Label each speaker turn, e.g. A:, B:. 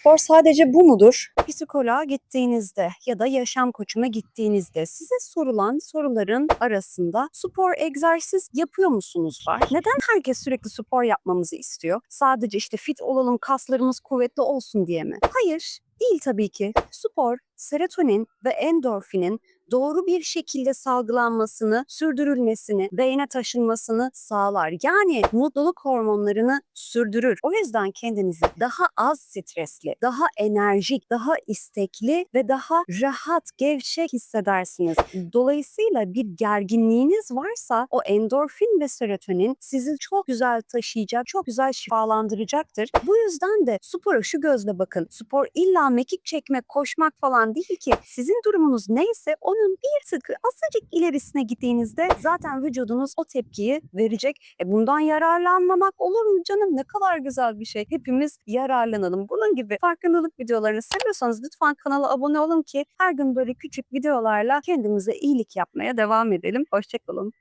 A: Spor sadece bu mudur? Psikoloğa gittiğinizde ya da yaşam koçuna gittiğinizde size sorulan soruların arasında spor egzersiz yapıyor musunuz var. Neden herkes sürekli spor yapmamızı istiyor? Sadece işte fit olalım, kaslarımız kuvvetli olsun diye mi? Hayır, değil tabii ki. Spor, serotonin ve endorfinin doğru bir şekilde salgılanmasını, sürdürülmesini, beyne taşınmasını sağlar. Yani mutluluk hormonlarını sürdürür. O yüzden kendinizi daha az stresli, daha enerjik, daha istekli ve daha rahat, gevşek hissedersiniz. Dolayısıyla bir gerginliğiniz varsa o endorfin ve serotonin sizi çok güzel taşıyacak, çok güzel şifalandıracaktır. Bu yüzden de spora şu gözle bakın. Spor illa mekik çekmek, koşmak falan değil ki. Sizin durumunuz neyse onun bir tıkı azıcık ilerisine gittiğinizde zaten vücudunuz o tepkiyi verecek. E bundan yararlanmamak olur mu canım? Ne kadar güzel bir şey. Hepimiz yararlanalım. Bunun gibi farkındalık videolarını seviyorsanız lütfen kanala abone olun ki her gün böyle küçük videolarla kendimize iyilik yapmaya devam edelim. Hoşçakalın.